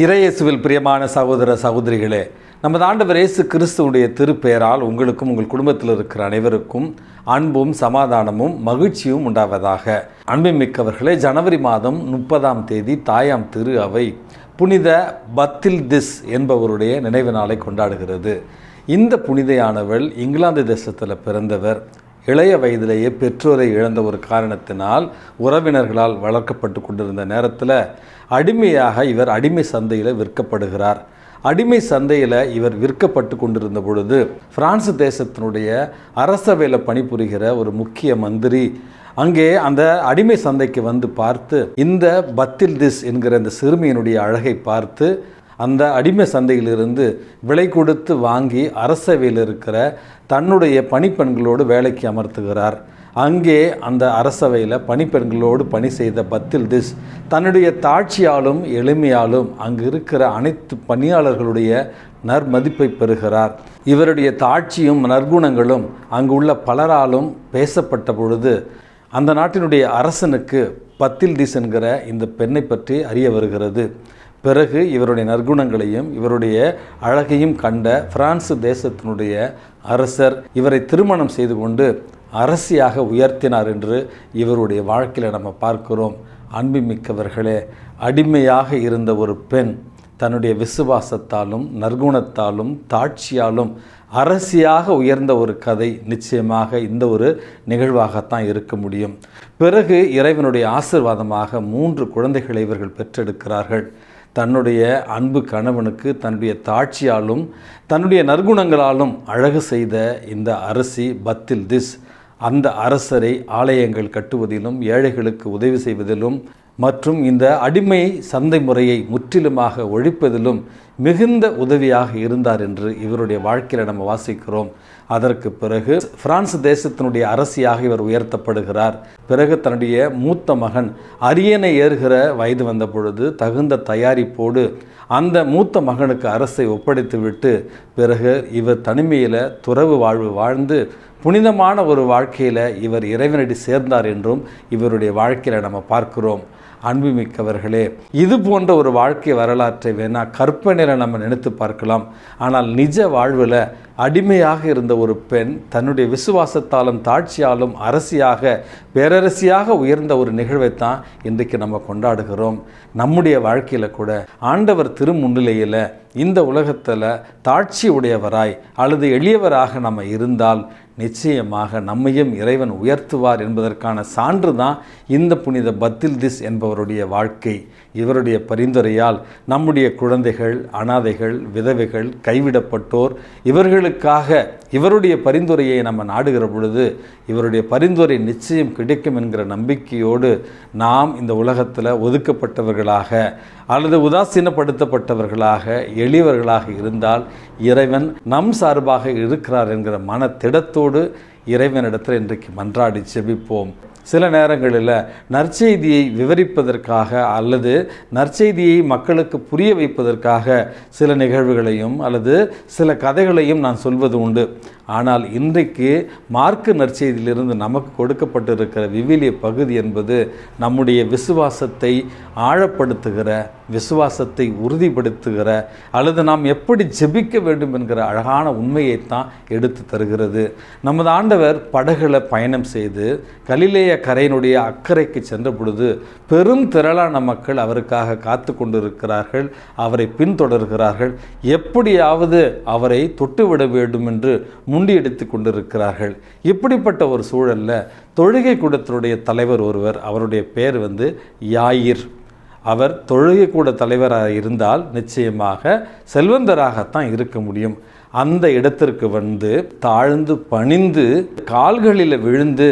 இறையேசுவில் பிரியமான சகோதர சகோதரிகளே நமது ஆண்டவர் இயேசு கிறிஸ்துவுடைய திருப்பெயரால் உங்களுக்கும் உங்கள் குடும்பத்தில் இருக்கிற அனைவருக்கும் அன்பும் சமாதானமும் மகிழ்ச்சியும் உண்டாவதாக. அன்பின் மிக்கவர்களே ஜனவரி மாதம் முப்பதாம் தேதி தாயாம் திரு அவை புனித பத்தில் திஸ் என்பவருடைய நினைவு நாளை கொண்டாடுகிறது. இந்த புனிதையானவள் இங்கிலாந்து தேசத்தில் பிறந்தவர். இளைய வயதிலேயே பெற்றோரை இழந்த ஒரு காரணத்தினால் உறவினர்களால் வளர்க்கப்பட்டு கொண்டிருந்த நேரத்தில் அடிமையாக இவர் அடிமை சந்தையில் விற்கப்படுகிறார். அடிமை சந்தையில் இவர் விற்கப்பட்டு கொண்டிருந்த பொழுது பிரான்ஸ் தேசத்தினுடைய அரசவையில் பணிபுரிகிற ஒரு முக்கிய மந்திரி அங்கே அந்த அடிமை சந்தைக்கு வந்து பார்த்து இந்த பத்தில் திஸ் என்கிற இந்த சிறுமியினுடைய அழகை பார்த்து அந்த அடிமை சந்தையிலிருந்து விலை கொடுத்து வாங்கி அரசவையில் இருக்கிற தன்னுடைய பணிப்பெண்களோடு வேலைக்கு அமர்த்துகிறார். அங்கே அந்த அரசவையில் பணிப்பெண்களோடு பணி செய்த பத்தில் திஸ் தன்னுடைய தாட்சியாலும் எளிமையாலும் அங்கு இருக்கிற அனைத்து பணியாளர்களுடைய நற்மதிப்பை பெறுகிறார். இவருடைய தாட்சியும் நற்குணங்களும் அங்கு உள்ள பலராலும் பேசப்பட்ட பொழுது அந்த நாட்டினுடைய அரசனுக்கு பத்தில் திஸ் என்கிற இந்த பெண்ணை பற்றி அறிய வருகிறது. பிறகு இவருடைய நற்குணங்களையும் இவருடைய அழகையும் கண்ட பிரான்சு தேசத்தினுடைய அரசர் இவரை திருமணம் செய்து கொண்டு அரசியாக உயர்த்தினார் என்று இவருடைய வாழ்க்கையில் நம்ம பார்க்கிறோம். அன்புமிக்கவர்களே அடிமையாக இருந்த ஒரு பெண் தன்னுடைய விசுவாசத்தாலும் நற்குணத்தாலும் தாட்சியாலும் அரசியாக உயர்ந்த ஒரு கதை நிச்சயமாக இந்த ஒரு நிகழ்வாகத்தான் இருக்க முடியும். பிறகு இறைவனுடைய ஆசிர்வாதமாக மூன்று குழந்தைகளை இவர்கள் பெற்றெடுக்கிறார்கள். தன்னுடைய அன்பு கணவனுக்கு தன்னுடைய தாட்சியாலும் தன்னுடைய நற்குணங்களாலும் அழகு செய்த இந்த அரசி பத்தில் திஸ் அந்த அரசரை ஆலயங்கள் கட்டுவதிலும் ஏழைகளுக்கு உதவி செய்வதிலும் மற்றும் இந்த அடிமை சந்தை முறையை முற்றிலுமாக ஒழிப்பதிலும் மிகுந்த உதவியாக இருந்தார் என்று இவருடைய வாழ்க்கையில் நம்ம வாசிக்கிறோம். அதற்கு பிறகு பிரான்ஸ் தேசத்தினுடைய அரசியாக இவர் உயர்த்தப்படுகிறார். பிறகு தன்னுடைய மூத்த மகன் அரியணை ஏறுகிற வயது வந்த பொழுது தகுந்த தயாரிப்போடு அந்த மூத்த மகனுக்கு அரசை ஒப்படைத்துவிட்டு பிறகு இவர் தனிமையில் துறவு வாழ்வு வாழ்ந்து புனிதமான ஒரு வாழ்க்கையில் இவர் இறைவனடி சேர்ந்தார் என்றும் இவருடைய வாழ்க்கையில் நம்ம பார்க்கிறோம். அன்புமிக்கவர்களே இது போன்ற ஒரு வாழ்க்கை வரலாற்றை வேணால் கற்பனையில் நம்ம நினைத்து பார்க்கலாம். ஆனால் நிஜ வாழ்வில் அடிமையாக இருந்த ஒரு பெண் தன்னுடைய விசுவாசத்தாலும் தாட்சியாலும் அரசியாக பேரரசியாக உயர்ந்த ஒரு நிகழ்வைத்தான் இன்றைக்கு நம்ம கொண்டாடுகிறோம். நம்முடைய வாழ்க்கையில் கூட ஆண்டவர் திருமுன்னிலையில் இந்த உலகத்தில் தாட்சி உடையவராய் அல்லது எளியவராக நம்ம இருந்தால் நிச்சயமாக நம்மையும் இறைவன் உயர்த்துவார் என்பதற்கான சான்று தான் இந்த புனித பத்தில் திஸ் என்பவருடைய வாழ்க்கை. இவருடைய பரிந்துரையால் நம்முடைய குழந்தைகள் அனாதைகள் விதவைகள் கைவிடப்பட்டோர் இவர்களுக்காக இவருடைய பரிந்துரையை நம்ம நாடுகிற பொழுது இவருடைய பரிந்துரை நிச்சயம் கிடைக்கும் என்கிற நம்பிக்கையோடு நாம் இந்த உலகத்தில் ஒதுக்கப்பட்டவர்களாக அல்லது உதாசீனப்படுத்தப்பட்டவர்களாக எளியவர்களாக இருந்தால் இறைவன் நம் சார்பாக இருக்கிறார் என்கிற மன திடத்தோடு இறைவனிடத்தில் இன்றைக்கு மன்றாடி செபிப்போம் சில நேரங்களில் நற்செய்தியை விவரிப்பதற்காக அல்லது நற்செய்தியை மக்களுக்கு புரிய வைப்பதற்காக சில நிகழ்வுகளையும் அல்லது சில கதைகளையும் நான் சொல்வது உண்டு. ஆனால் இன்றைக்கு மார்க்கு நற்செய்தியிலிருந்து நமக்கு கொடுக்கப்பட்டிருக்கிற விவிலிய பகுதி என்பது நம்முடைய விசுவாசத்தை ஆழப்படுத்துகிற விசுவாசத்தை உறுதிப்படுத்துகிற அல்லது நாம் எப்படி ஜெபிக்க வேண்டும் என்கிற அழகான உண்மையைத்தான் எடுத்து தருகிறது. நமது ஆண்டவர் படகுல பயணம் செய்து கலிலேய கரையினுடைய அக்கறைக்கு சென்ற பொழுது பெரும் திரளான மக்கள் அவருக்காக காத்து கொண்டிருக்கிறார்கள் அவரை பின்தொடர்கிறார்கள். எப்படியாவது அவரை தொட்டுவிட வேண்டும் என்று முண்டியடித்து கொண்டிருக்கிறார்கள். இப்படிப்பட்ட ஒரு சூழலில் தொழுகை கூடத்தினுடைய தலைவர் ஒருவர் அவருடைய பேர் வந்து யாயிர். அவர் தொழுகை கூட தலைவராக இருந்தால் நிச்சயமாக செல்வந்தராகத்தான் இருக்க முடியும். அந்த இடத்திற்கு வந்து தாழ்ந்து பணிந்து கால்களில் விழுந்து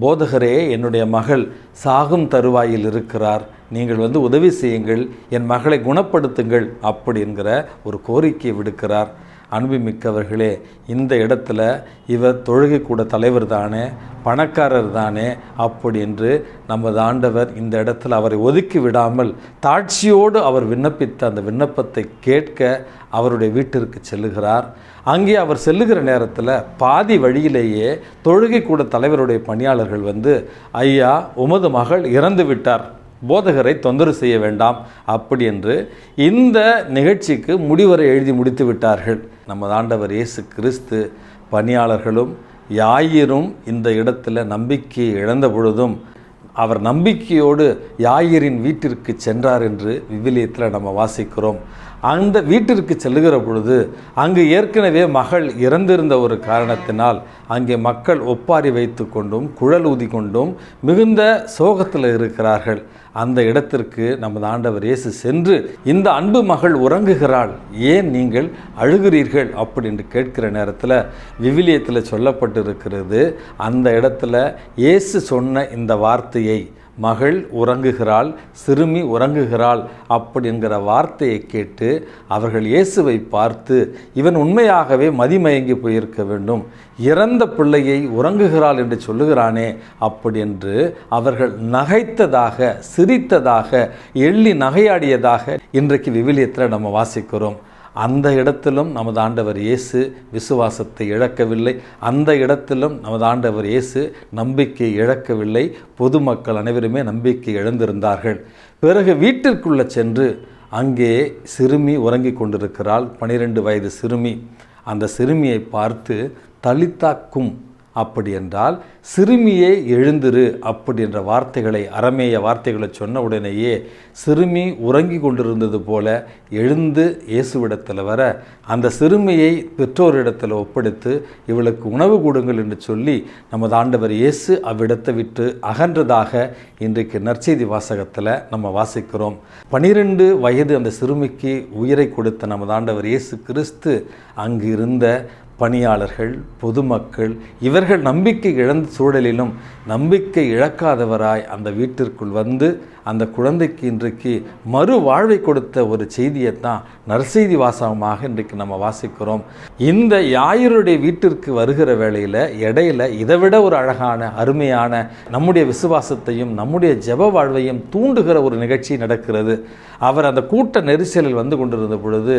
போதகரே என்னுடைய மகள் சாகும் தருவாயில் இருக்கிறார். நீங்கள் வந்து உதவி செய்யுங்கள். என் மகளை குணப்படுத்துங்கள் அப்படி என்கிற ஒரு கோரிக்கை விடுக்கிறார். அன்புமிக்கவர்களே இந்த இடத்துல இவர் தொழுகை கூட தலைவர் தானே பணக்காரர் தானே அப்படி என்று நமது ஆண்டவர் இந்த இடத்துல அவரை ஒதுக்கி விடாமல் தாட்சியோடு அவர் விண்ணப்பித்த அந்த விண்ணப்பத்தை கேட்க அவருடைய வீட்டிற்கு செல்லுகிறார். அங்கே அவர் செல்லுகிற நேரத்தில் பாதி வழியிலேயே தொழுகை கூட தலைவருடைய பணியாளர்கள் வந்து ஐயா உமது மகள் இறந்து விட்டார் போதகரை தொந்தரவு செய்ய வேண்டாம். அப்படி என்று இந்த நிகழ்ச்சிக்கு முடிவரை எழுதி முடித்து விட்டார்கள். நமது ஆண்டவர் இயேசு கிறிஸ்து பணியாளர்களும் யாயிரும் இந்த இடத்துல நம்பிக்கையை இழந்த பொழுதும் அவர் நம்பிக்கையோடு யாயிரின் வீட்டிற்கு சென்றார் என்று விவிலியத்தில் நம்ம வாசிக்கிறோம். அந்த வீட்டிற்கு செல்லுகிற பொழுது அங்கு ஏற்கனவே மகள் இறந்திருந்த ஒரு காரணத்தினால் அங்கே மக்கள் ஒப்பாரி வைத்து கொண்டும் குழல் ஊதி கொண்டும் மிகுந்த சோகத்தில் இருக்கிறார்கள். அந்த இடத்திற்கு நமது ஆண்டவர் இயேசு சென்று இந்த அன்பு மகள் உறங்குகிறாள் ஏன் நீங்கள் அழுகிறீர்கள்? அப்படின்னு கேட்கிற நேரத்தில் விவிலியத்தில் சொல்லப்பட்டிருக்கிறது அந்த இடத்துல இயேசு சொன்ன இந்த வார்த்தையை மகள் உறங்குகிறாள் சிறுமி உறங்குகிறாள் அப்படிங்கிற வார்த்தையை கேட்டு அவர்கள் இயேசுவை பார்த்து இவன் உண்மையாகவே மதிமயங்கி போயிருக்க வேண்டும். இறந்த பிள்ளையை உறங்குகிறாள் என்று சொல்லுகிறானே அப்படி என்று அவர்கள் நகைத்ததாக சிரித்ததாக எள்ளி நகையாடியதாக இன்றைக்கு விவிலியத்தில் நம்ம வாசிக்கிறோம். அந்த இடத்திலும் நமது ஆண்டவர் இயேசு விசுவாசத்தை இழக்கவில்லை. அந்த இடத்திலும் நமது ஆண்டவர் இயேசு நம்பிக்கை இழக்கவில்லை. பொதுமக்கள் அனைவருமே நம்பிக்கை இழந்திருந்தார்கள். பிறகு வீட்டிற்குள்ளே சென்று அங்கே சிறுமி உறங்கிக் கொண்டிருக்கிறாள். பனிரெண்டு வயது சிறுமி. அந்த சிறுமியை பார்த்து தலித்தாக்கும் அப்படி என்றால் சிறுமியே எழுந்திரு அப்படி என்ற வார்த்தைகளை அறமேய வார்த்தைகளை சொன்ன உடனேயே சிறுமி உறங்கி கொண்டிருந்தது போல எழுந்து இயேசுவிடத்தில் வர அந்த சிறுமியை பெற்றோரிடத்தில் ஒப்படைத்து இவளுக்கு உணவு கொடுங்கள் என்று சொல்லி நமது ஆண்டவர் இயேசு அவ்விடத்தை விட்டு அகன்றதாக இன்றைக்கு நற்செய்தி வாசகத்தில் நம்ம வாசிக்கிறோம். பனிரெண்டு வயது அந்த சிறுமிக்கு உயிரை கொடுத்த நமது ஆண்டவர் இயேசு கிறிஸ்து அங்கு இருந்த பணியாளர்கள் பொதுமக்கள் இவர்கள் நம்பிக்கை இழந்த சூழலிலும் நம்பிக்கை இழக்காதவராய் அந்த வீட்டிற்குள் வந்து அந்த குழந்தைக்கு இன்றைக்கு மறு வாழ்வை கொடுத்த ஒரு செய்தியை தான் நற்செய்தி வாசகமாக இன்றைக்கு நம்ம வாசிக்கிறோம். இந்த யாயருடைய வீட்டிற்கு வருகிற வேளையில் இடையில இதைவிட ஒரு அழகான அருமையான நம்முடைய விசுவாசத்தையும் நம்முடைய ஜெப வாழ்வையும் தூண்டுகிற ஒரு நிகழ்ச்சி நடக்கிறது. அவர் அந்த கூட்ட நெரிசலில் வந்து கொண்டிருந்த பொழுது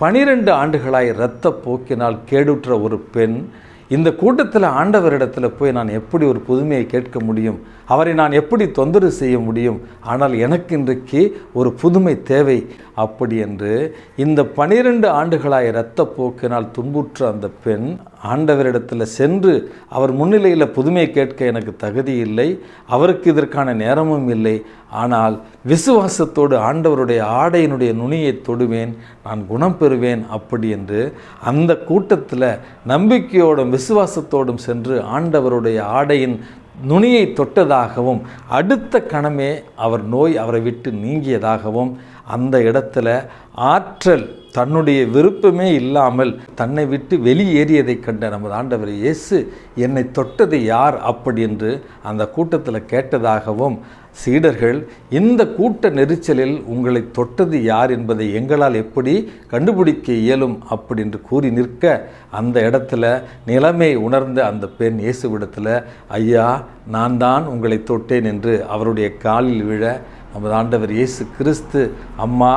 பனிரெண்டு ஆண்டுகளாய் இரத்த போக்கினால் கேடுற்ற ஒரு பெண் இந்த கூட்டத்தில் ஆண்டவரிடத்தில் போய் நான் எப்படி ஒரு புதுமையை கேட்க முடியும்? அவரை நான் எப்படி தொந்தரவு செய்ய முடியும்? ஆனால் எனக்கு இன்றைக்கு ஒரு புதுமை தேவை. அப்படி என்று இந்த பனிரெண்டு ஆண்டுகளாய் இரத்த போக்கினால் துன்புற்ற அந்த பெண் ஆண்டவரிடத்தில் சென்று அவர் முன்னிலையில் புதுமை கேட்க எனக்கு தகுதி இல்லை. அவருக்கு இதற்கான நேரமும் இல்லை. ஆனால் விசுவாசத்தோடு ஆண்டவருடைய ஆடையினுடைய நுனியை தொடுவேன் நான் குணம் பெறுவேன் அப்படி என்று அந்த கூட்டத்தில் நம்பிக்கையோடும் விசுவாசத்தோடும் சென்று ஆண்டவருடைய ஆடையின் நுனியை தொட்டதாகவும் அடுத்த கணமே அவர் நோய் அவரை விட்டு நீங்கியதாகவும் அந்த இடத்துல ஆற்றல் தன்னுடைய விருப்பமே இல்லாமல் தன்னை விட்டு வெளியேறியதை கண்ட நமது ஆண்டவர் இயேசு என்னை தொட்டது யார்? அப்படி என்று அந்த கூட்டத்தில் கேட்டதாகவும் சீடர்கள் இந்த கூட்ட நெரிச்சலில் உங்களை தொட்டது யார் என்பதை எங்களால் எப்படி கண்டுபிடிக்க இயலும் அப்படி என்று கூறி நிற்க அந்த இடத்துல நிலைமை உணர்ந்த அந்த பெண் இயேசுவிடத்தில் ஐயா நான் தான் உங்களை தொட்டேன் என்று அவருடைய காலில் விழ நமது ஆண்டவர் இயேசு கிறிஸ்து அம்மா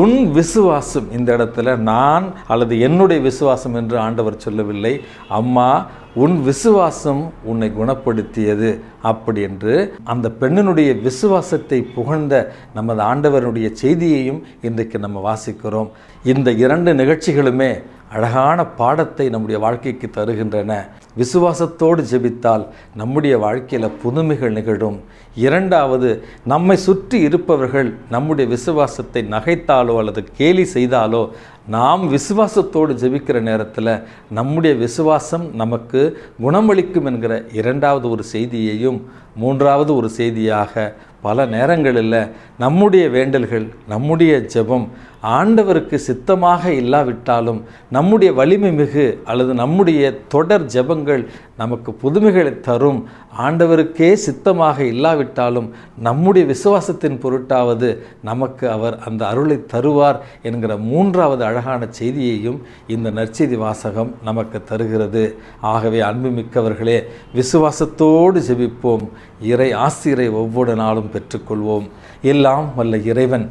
உன் விசுவாசம் இந்த இடத்துல நான் அல்லது என்னுடைய விசுவாசம் என்று ஆண்டவர் சொல்லவில்லை. அம்மா உன் விசுவாசம் உன்னை குணப்படுத்தியது. அப்படி என்று அந்த பெண்ணினுடைய விசுவாசத்தை புகழ்ந்த நமது ஆண்டவருடைய செய்தியையும் இன்றைக்கு நம்ம வாசிக்கிறோம். இந்த இரண்டு நிகழ்ச்சிகளுமே அழகான பாடத்தை நம்முடைய வாழ்க்கைக்கு தருகின்றன. விசுவாசத்தோடு ஜெபித்தால் நம்முடைய வாழ்க்கையில் புதுமைகள் நிகழும். இரண்டாவது நம்மை சுற்றி இருப்பவர்கள் நம்முடைய விசுவாசத்தை நகைத்தாலோ அல்லது கேலி செய்தாலோ நாம் விசுவாசத்தோடு ஜெபிக்கிற நேரத்தில் நம்முடைய விசுவாசம் நமக்கு குணமளிக்கும் என்கிற இரண்டாவது ஒரு செய்தியையும் மூன்றாவது ஒரு செய்தியாக பல நேரங்களில் நம்முடைய வேண்டல்கள் நம்முடைய ஜெபம் ஆண்டவருக்கு சித்தமாக இல்லாவிட்டாலும் நம்முடைய வலிமை மிகு அல்லது நம்முடைய தொடர் ஜெபங்கள் நமக்கு புதுமைகளை தரும். ஆண்டவருக்கே சித்தமாக இல்லாவிட்டாலும் நம்முடைய விசுவாசத்தின் பொருட்டாவது நமக்கு அவர் அந்த அருளை தருவார் என்கிற மூன்றாவது அழகான செய்தியையும் இந்த நற்செய்தி வாசகம் நமக்கு தருகிறது. ஆகவே அன்புமிக்கவர்களே விசுவாசத்தோடு ஜெபிப்போம். இறை ஆசிரை ஒவ்வொரு நாளும் பெற்றுக்கொள்வோம். எல்லாம் வல்ல இறைவன்